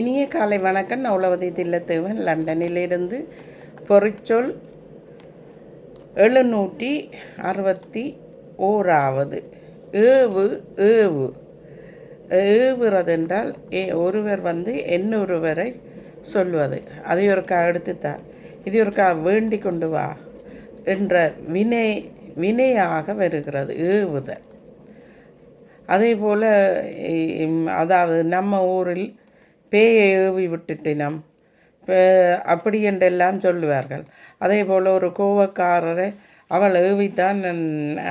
இனிய காலை வணக்கம். நான் உலகதி தில்லத்தேவன். லண்டனிலிருந்து பொறிச்சொல் எழுநூற்றி அறுபத்தி ஓராவது. ஏவு ஏவு. ஏவுறது என்றால் ஏ ஒருவர் வந்து இன்னொருவரை சொல்வது. அதை ஒருக்கா எடுத்துத்தா. இது ஒருக்கா வேண்டி கொண்டு வா என்ற வினை வினையாக வருகிறது. ஏவுதல். அதே போல் அதாவது நம்ம ஊரில் பேயை ஏவி விட்டுட்டினம் அப்படி என்றெல்லாம் சொல்லுவார்கள். அதே போல் ஒரு கோவக்காரரை அவள் ஏவித்தான்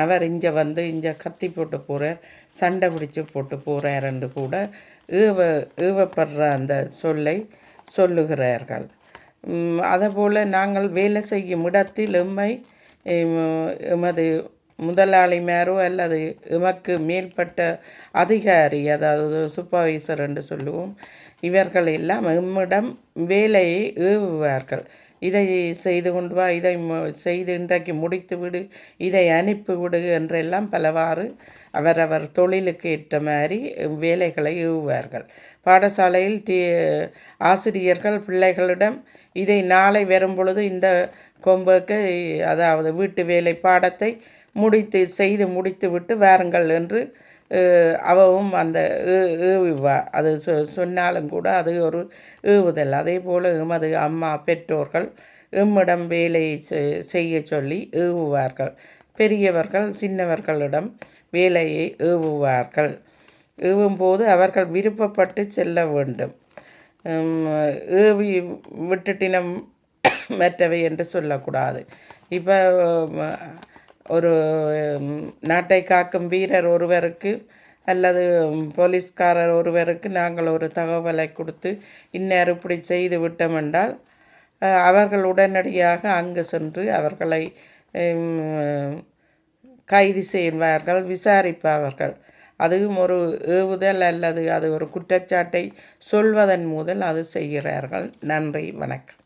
அவர் இங்கே வந்து இங்கே கத்தி போட்டு போகிறார் சண்டை பிடிச்சி போட்டு போகிறார் என்று கூட ஏவ ஏவப்படுற அந்த சொல்லை சொல்லுகிறார்கள். அதே போல் நாங்கள் வேலை செய்யும் இடத்தில் எம்மை எமது முதலாளிமாரோ அல்லது எமக்கு மேற்பட்ட அதிகாரி அதாவது சூப்பர்வைசர் என்று சொல்லுவோம் இவர்கள் எல்லாம் எம்மிடம் வேலையை ஏவுவார்கள். இதை செய்து கொண்டு வா இதை செய்து இன்றைக்கு முடித்து விடு இதை அனுப்பி விடு என்றெல்லாம் பலவாறு அவரவர் தொழிலுக்கு ஏற்ற மாதிரி வேலைகளை ஏவுவார்கள். பாடசாலையில் டி ஆசிரியர்கள் பிள்ளைகளிடம் இதை நாளை வரும் பொழுது இந்த கொம்புக்கு அதாவது வீட்டு வேலை பாடத்தை முடித்து செய்து முடித்து விட்டு வாருங்கள் என்று அவவும் அந்த ஏ- அது சொ சொன்னாலும் கூட அது ஒரு ஏவுதல். அதே போல் எமது அம்மா பெற்றோர்கள் எம்மிடம் வேலையை செய்ய சொல்லி ஏவுவார்கள். பெரியவர்கள் சின்னவர்களிடம் வேலையை ஏவுவார்கள். ஏவும்போது அவர்கள் விருப்பப்பட்டு செல்ல வேண்டும். ஏவி விட்டுட்டினம் மற்றவை என்று சொல்லக்கூடாது. இப்போ ஒரு நாட்டை காக்கும் வீரர் ஒருவருக்கு அல்லது போலீஸ்காரர் ஒருவருக்கு நாங்கள் ஒரு தகவலை கொடுத்து இன்னார் இப்படி செய்து விட்டோம் என்றால் அவர்கள் உடனடியாக அங்கு சென்று அவர்களை கைது செய்வார்கள் விசாரிப்பார்கள். அதுவும் ஒரு ஏவுதல் அல்லது அது ஒரு குற்றச்சாட்டை சொல்வதன் முதல் அது செய்கிறார்கள். நன்றி வணக்கம்.